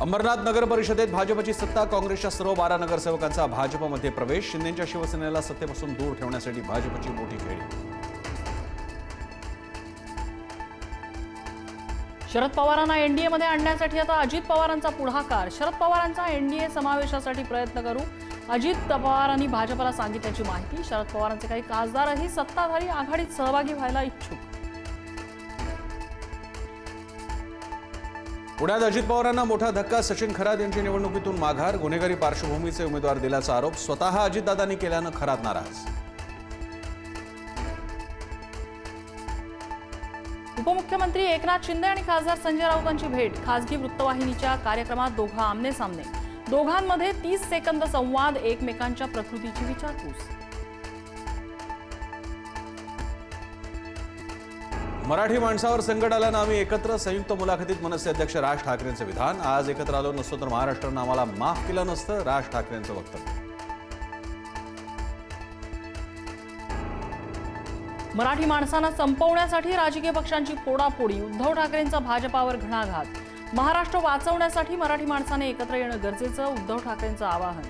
अंबरनाथ नगर परिषदेत भाजपची सत्ता काँग्रेसच्या सर्व बारा नगरसेवकांचा भाजपमध्ये प्रवेश शिंदेच्या शिवसेनेला सत्तेपासून दूर ठेवण्यासाठी भाजपची मोठी खेळी. शरद पवारांना एनडीएमध्ये आणण्यासाठी आता अजित पवारांचा पुढाकार. शरद पवारांचा एनडीए समावेशासाठी प्रयत्न करू. अजित पवारांनी भाजपला सांगितल्याची माहिती. शरद पवारांचे काही खासदारही सत्ताधारी आघाडीत सहभागी व्हायला इच्छुक. पुण्यात अजित पवारांना मोठा धक्का सचिन खरात यांची निवडणुकीतून माघार गुन्हेगारी पार्श्वभूमीचे उमेदवार दिल्याचा आरोप स्वतः अजितदादांनी केल्यानं खरात नाराज. उपमुख्यमंत्री एकनाथ शिंदे आणि खासदार संजय राऊतांची भेट खासगी वृत्तवाहिनीच्या कार्यक्रमात दोघा आमने सामने. दोघांमध्ये तीस सेकंद संवाद एकमेकांच्या प्रकृतीची विचारपूस. मराठी माणसावर संकट आल्यानं आम्ही एकत्र संयुक्त मुलाखतीत मनसे अध्यक्ष राज ठाकरेंचं विधान. आज एकत्र आलो नसतो तर महाराष्ट्रानं आम्हाला माफ केलं नसतं राज ठाकरेंचं वक्तव्य. मराठी माणसांना संपवण्यासाठी राजकीय पक्षांची फोडाफोडी उद्धव ठाकरेंचा भाजपावर घणाघात. महाराष्ट्र वाचवण्यासाठी मराठी माणसाने एकत्र येणं गरजेचं उद्धव ठाकरेंचं आवाहन.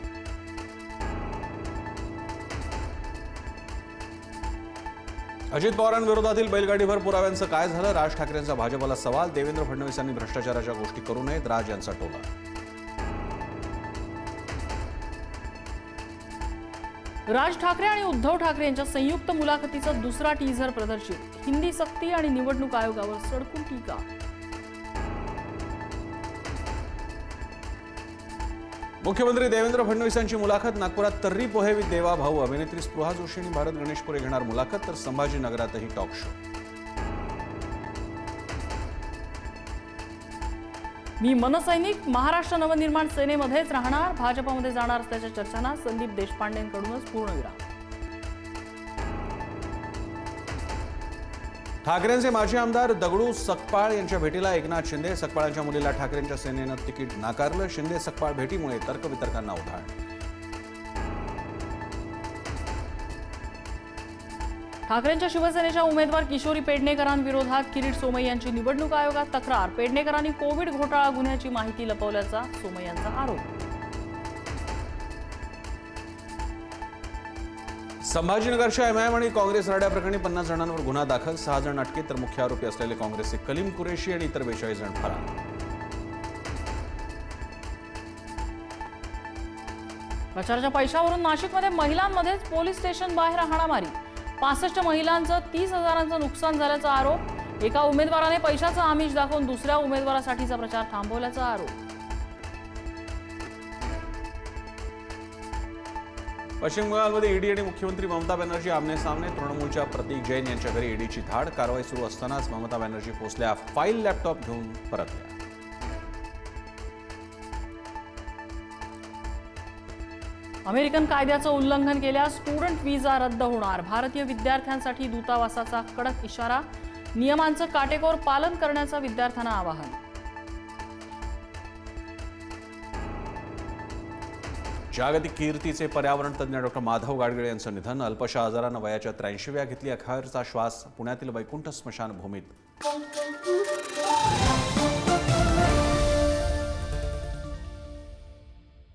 अजित पवारांविरोधातील बैलगाडीभर पुराव्यांचं काय झालं? राज ठाकरेंचा भाजपला सवाल. देवेंद्र फडणवीसांनी भ्रष्टाचाराच्या गोष्टी करू नयेत. राज यांचा टोला. राज ठाकरे आणि उद्धव ठाकरे यांच्या संयुक्त मुलाखतीचा दुसरा टीझर प्रदर्शित. हिंदी सक्ती आणि निवडणूक आयोगावर सडकून टीका. मुख्यमंत्री देवेंद्र फडणवीसांची मुलाखत नागपुरात तर्री पोहे विथ देवा भाऊ. अभिनेत्री स्पृहा जोशी आणि भारत गणेशपुरे घेणार मुलाखत तर संभाजीनगरातही टॉक शो मी मनसैनिक महाराष्ट्र नवनिर्माण सेनेमध्येच राहणार. भाजपमध्ये जाणार असल्याच्या चर्चांना संदीप देशपांडेंकडूनच पूर्णविराम ठाकरेंचे माजी आमदार दगडू सकपाळ यांच्या भेटीला एकनाथ शिंदे सकपाळांच्या मुलीला ठाकरेंच्या सेनेनं तिकीट नाकारलं. शिंदे सकपाळ भेटीमुळे तर्कवितर्कांना उधाण. ठाकरेंच्या शिवसेनेच्या उमेदवार किशोरी पेडणेकरांविरोधात किरीट सोमय्यांची निवडणूक आयोगात तक्रार. पेडणेकरांनी कोविड घोटाळा गुन्ह्याची माहिती लपवल्याचा सोमय्यांचा आरोप. संभाजीनगरच्या एमआयएम आणि काँग्रेस राड्याप्रकरणी पन्नास जणांवर गुन्हा दाखल सहा जण अटकेत तर मुख्य आरोपी असलेले काँग्रेसचे कलीम कुरेशी आणि इतर बेचाळीस जण फरार. प्रचाराच्या पैशावरून नाशिकमध्ये महिलांमध्येच पोलीस स्टेशन बाहेर हाणामारी. पासष्ट महिलांचं तीस हजारांचं नुकसान झाल्याचा आरोप. एका उमेदवाराने पैशाचं आमिष दाखवून दुसऱ्या उमेदवारासाठीचा प्रचार थांबवल्याचा आरोप. पश्चिम बंगालमध्ये ईडी आणि मुख्यमंत्री ममता बॅनर्जी आमने सामने. तृणमूलच्या प्रतीक जैन यांच्या घरी ईडीची धाड. कारवाई सुरू असतानाच ममता बॅनर्जी पोहोचल्या फाईल लॅपटॉप घेऊन परतल्या. अमेरिकन कायद्याचं उल्लंघन केल्यास स्टुडंट व्हिसा रद्द होणार. भारतीय विद्यार्थ्यांसाठी दूतावासाचा कडक इशारा. नियमांचं काटेकोर पालन करण्याचं विद्यार्थ्यांना आवाहन. जागतिक कीर्तीचे पर्यावरण तज्ज्ञ डॉक्टर माधव गाडगिळे यांचं निधन अल्पशा आजारानं वयाच्या त्र्याऐंशीव्या घेतली अखेरचा श्वास पुण्यातील वैकुंठ स्मशानभूमीत.